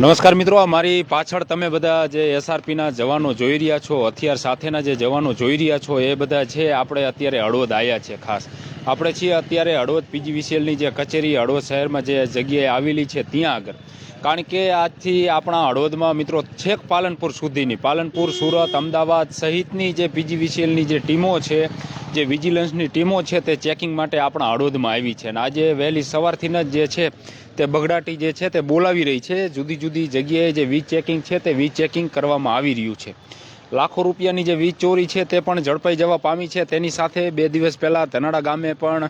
નમસ્કાર મિત્રો મારી પાછળ તમે બધા જે એસઆરપીના જવાનો જોઈ રહ્યા છો, હથિયાર સાથેના જે જવાનો જોઈ રહ્યા છો, એ બધા છે આપણે અત્યારે હળવદ આવ્યા છે ખાસ. આપણે છીએ અત્યારે હળવદ પીજીવીસીએલની જે કચેરી, હળવદ શહેરમાં જે જગ્યાએ આવેલી છે ત્યાં આગળ. કારણ કે આજથી આપણા હળવદમાં મિત્રો છેક પાલનપુર સુધીની, પાલનપુર, સુરત, અમદાવાદ સહિતની જે પીજીવીસીએલની જે ટીમો છે જે વિજિલન્સની ટીમો છે તે ચેકિંગ માટે આપણા હળવદમાં આવી છે. અને આજે વહેલી સવારથી જ જે છે તે બગડાટી જે છે તે બોલાવી રહી છે. જુદી જુદી જગ્યાએ જે વીજ ચેકિંગ છે તે વીજ ચેકિંગ કરવામાં આવી રહ્યું છે. લાખો રૂપિયાની જે વીજ ચોરી છે તે પણ ઝડપાઈ જવા પામી છે. તેની સાથે બે દિવસ પહેલાં ધનાડા ગામે પણ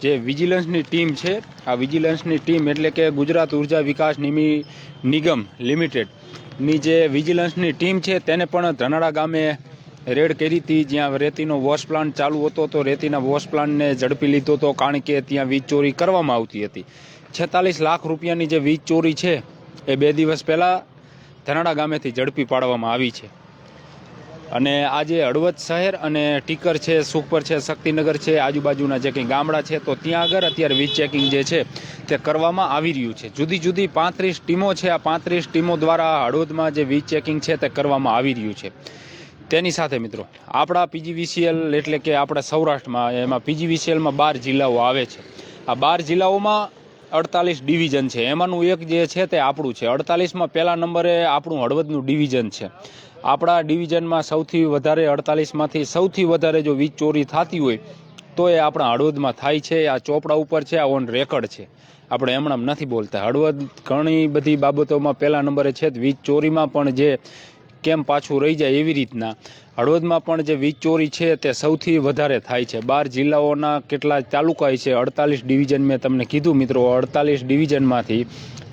જે વિજિલન્સની ટીમ છે, આ વિજિલન્સની ટીમ એટલે કે ગુજરાત ઊર્જા વિકાસ નિમી, નિગમ લિમિટેડની જે વિજિલન્સની ટીમ છે તેને પણ ધનાડા ગામે રેડ કરી હતી. જ્યાં રેતીનો વોશ પ્લાન્ટ ચાલુ હતો તો રેતીના વોશ પ્લાન્ટને ઝડપી લીધો હતો કારણ કે ત્યાં વીજ ચોરી કરવામાં આવતી હતી. છેતાલીસ લાખ રૂપિયાની જે વીજ ચોરી છે, એ બે દિવસ પહેલાં ધનાડા ગામેથી ઝડપી પાડવામાં આવી છે. અને આજે હળવદ શહેર અને ટીકર છે, સુખપર છે, શક્તિનગર છે, આજુબાજુના જે કંઈ ગામડા છે, તો ત્યાં આગળ અત્યારે વીજ ચેકિંગ જે છે, તે કરવામાં આવી રહ્યું છે. જુદી જુદી પાંત્રીસ ટીમો છે. આ પાંત્રીસ ટીમો દ્વારા હળવદમાં જે વીજ ચેકિંગ છે, તે કરવામાં આવી રહ્યું છે. તેની સાથે મિત્રો, આપણા પીજીવીસીએલ એટલે કે આપણા સૌરાષ્ટ્રમાં, એમાં પીજીવીસીએલમાં બાર જિલ્લાઓ આવે છે. આ બાર જિલ્લાઓમાં અડતાલીસ ડિવિઝન છે. એમાંનું એક જે છે તે આપણું છે. અડતાલીસમાં પહેલા નંબરે આપણું હળવદનું ડિવિઝન છે. આપણા ડિવિઝનમાં સૌથી વધારે અડતાલીસમાંથી સૌથી વધારે જો વીજ ચોરી થતી હોય, તો એ આપણા હળવદમાં થાય છે. આ ચોપડા ઉપર છે, આ ઓન રેકર્ડ છે. આપણે એમણામ નથી બોલતા. હળવદ ઘણી બધી બાબતોમાં પહેલા નંબરે છે વીજ ચોરીમાં પણ જે કેમ પાછું રહી જાય એવી રીતના. હળવદમાં પણ જે વીજ ચોરી છે તે સૌથી વધારે થાય છે. બાર જિલ્લાઓના કેટલા તાલુકા છે, અડતાલીસ ડિવિઝન મેં તમને કીધું મિત્રો, અડતાલીસ ડિવિઝનમાંથી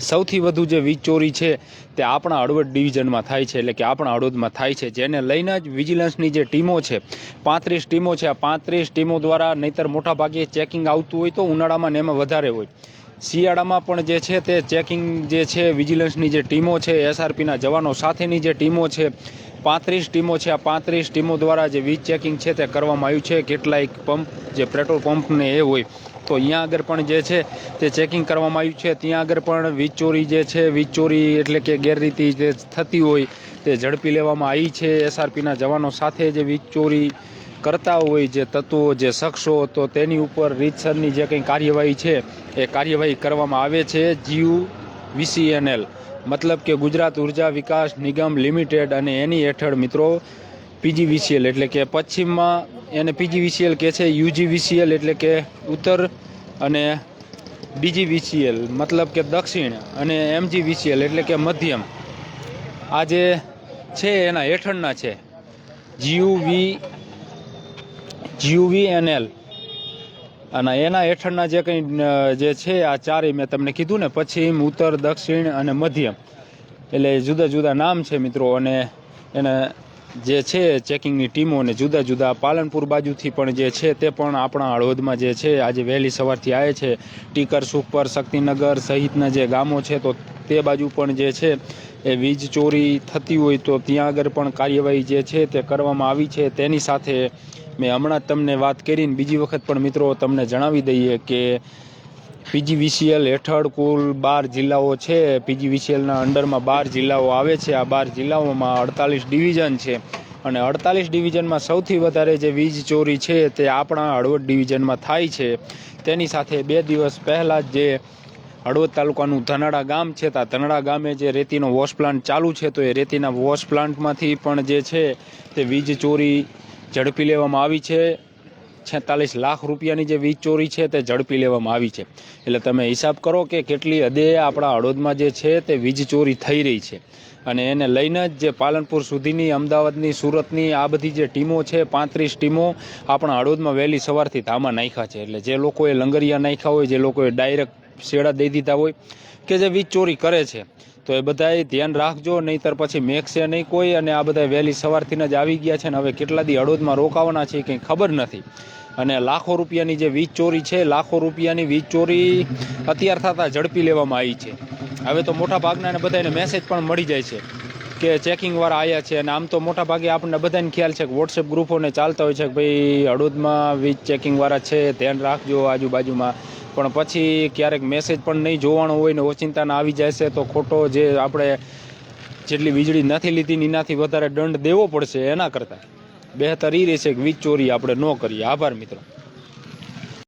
સૌથી વધુ જે વીજ ચોરી છે તે આપણા હળવદ ડિવિઝનમાં થાય છે, એટલે કે આપણા હળવદમાં થાય છે. જેને લઈને જ વિજિલન્સની જે ટીમો છે, પાંત્રીસ ટીમો છે, આ પાંત્રીસ ટીમો દ્વારા નહીતર મોટા ભાગે ચેકિંગ આવતું હોય તો ઉનાળામાં ને એમાં વધારે હોય. શિયાળામાં પણ જે છે તે ચેકિંગ જે છે વિજિલન્સની જે ટીમો છે, એસઆરપીના જવાનો સાથેની જે ટીમો છે, પાંત્રીસ ટીમો છે, આ પાંત્રીસ ટીમો દ્વારા જે વીજ ચેકિંગ છે તે કરવામાં આવ્યું છે. કેટલાય પંપ, જે પેટ્રોલ પંપને એ હોય, તો અહીંયા આગળ પણ જે છે તે ચેકિંગ કરવામાં આવ્યું છે. ત્યાં આગળ પણ વીજ ચોરી જે છે, વીજ ચોરી એટલે કે ગેરરીતિ જે થતી હોય તે ઝડપી લેવામાં આવી છે. એસઆરપીના જવાનો સાથે જે વીજ ચોરી કરતા હોય જે તત્વો, જે શખ્સો તો તેની ઉપર રીતસરની જે કંઈ કાર્યવાહી છે, એ કાર્યવાહી કરવામાં આવે છે જીયુ વીસીએનએલ. મતલબ કે ગુજરાત ઊર્જા વિકાસ નિગમ લિમિટેડ અને એની હેઠળ મિત્રો પીજીવીસીએલ એટલે કે પશ્ચિમમાં એને પીજીવીસીએલ કહે છે, યુજીવીસીએલ એટલે કે ઉત્તર અને ડીજીવીસીએલ મતલબ કે દક્ષિણ અને એમજીવીસીએલ એટલે કે મધ્યમ. આ જે છે એના હેઠળના છે જીયુવી જીયુવીએનએલ અને એના હેઠળના જે કંઈ જે છે, આ ચારેય મેં તમને કીધું ને પશ્ચિમ ઉત્તર, દક્ષિણ અને મધ્યમ. એટલે જુદા જુદા નામ છે મિત્રો, અને એને જે છે, ચેકિંગની ટીમો અને જુદા જુદા પાલનપુર બાજુથી પણ જે છે, તે પણ આપણા હળવદમાં જે છે, આજે વહેલી સવારથી આવે છે. ટીકર, સુખપર, શક્તિનગર સહિતના જે ગામો છે, તો તે બાજુ પણ જે છે એ વીજ ચોરી થતી હોય તો ત્યાં આગળ પણ કાર્યવાહી જે છે તે કરવામાં આવી છે. તેની સાથે મેં હમણાં તમને વાત કરીને બીજી વખત પણ મિત્રો તમને જણાવી દઈએ કે પીજીવીસીએલ હેઠળ કુલ બાર જિલ્લાઓ છે. પીજીવીસીએલના અંડરમાં બાર જિલ્લાઓ આવે છે. આ બાર જિલ્લાઓમાં અડતાલીસ ડિવિઝન છે અને અડતાલીસ ડિવિઝનમાં સૌથી વધારે જે વીજ ચોરી છે તે આપણા હળવદ ડિવિઝનમાં થાય છે. તેની સાથે બે દિવસ પહેલાં જ જે હળવદ તાલુકાનું ધનાડા ગામ છે. ત્યાં ધનાડા ગામે જે રેતીનો વોશ પ્લાન્ટ ચાલુ છે, તો એ રેતીના વોશ પ્લાન્ટમાંથી પણ જે છે, તે વીજ ચોરી ઝડપી લેવામાં આવી છે. છેતાલીસ લાખ રૂપિયાની જે વીજ ચોરી છે, તે ઝડપી લેવામાં આવી છે. એટલે તમે હિસાબ કરો કે કેટલી હદે આપણા હળવદમાં જે છે, તે વીજ ચોરી થઈ રહી છે. અને એને લઈને જ જે પાલનપુર સુધીની, અમદાવાદની, સુરતની આ બધી જે ટીમો છે, પાંત્રીસ ટીમો આપણા હળવદમાં વહેલી સવારથી ધામા નાખ્યા છે. એટલે જે લોકોએ લંગરિયા નાખ્યા હોય, જે લોકોએ ડાયરેક્ટ શેડા દઈ દીધા હોય કે જે વીજ ચોરી કરે છે. તો એ બધાએ ધ્યાન રાખજો, નહીંતર પછી મેકશે નહીં કોઈ અને આ બધા વહેલી સવારથીને જ આવી ગયા છે ને હવે કેટલા દી હળોદમાં રોકાવાના છે કંઈ ખબર નથી. અને લાખો રૂપિયાની જે વીજ ચોરી છે, લાખો રૂપિયાની વીજ ચોરી અત્યાર થતાં ઝડપી લેવામાં આવી છે. હવે તો મોટા ભાગના બધાને મેસેજ પણ મળી જાય છે. કે ચેકિંગ વાળા આવ્યા છે અને આમ તો મોટા ભાગે આપણને બધાને ખ્યાલ છે કે વોટ્સએપ ગ્રુપોને ચાલતા હોય છે કે ભાઈ હળુદમાં વીજ ચેકિંગ વાળા છે, ધ્યાન રાખજો આજુબાજુમાં. પણ પછી ક્યારેક મેસેજ પણ નહીં જોવાનો હોય ને ઓચિંતાના આવી જાય છે, તો ખોટો જે આપણે જેટલી વીજળી નથી લીધી એનાથી વધારે દંડ દેવો પડશે એના કરતાં. બહેતર એ રહેશે કે વીજ ચોરી આપણે ન કરીએ. આભાર મિત્રો.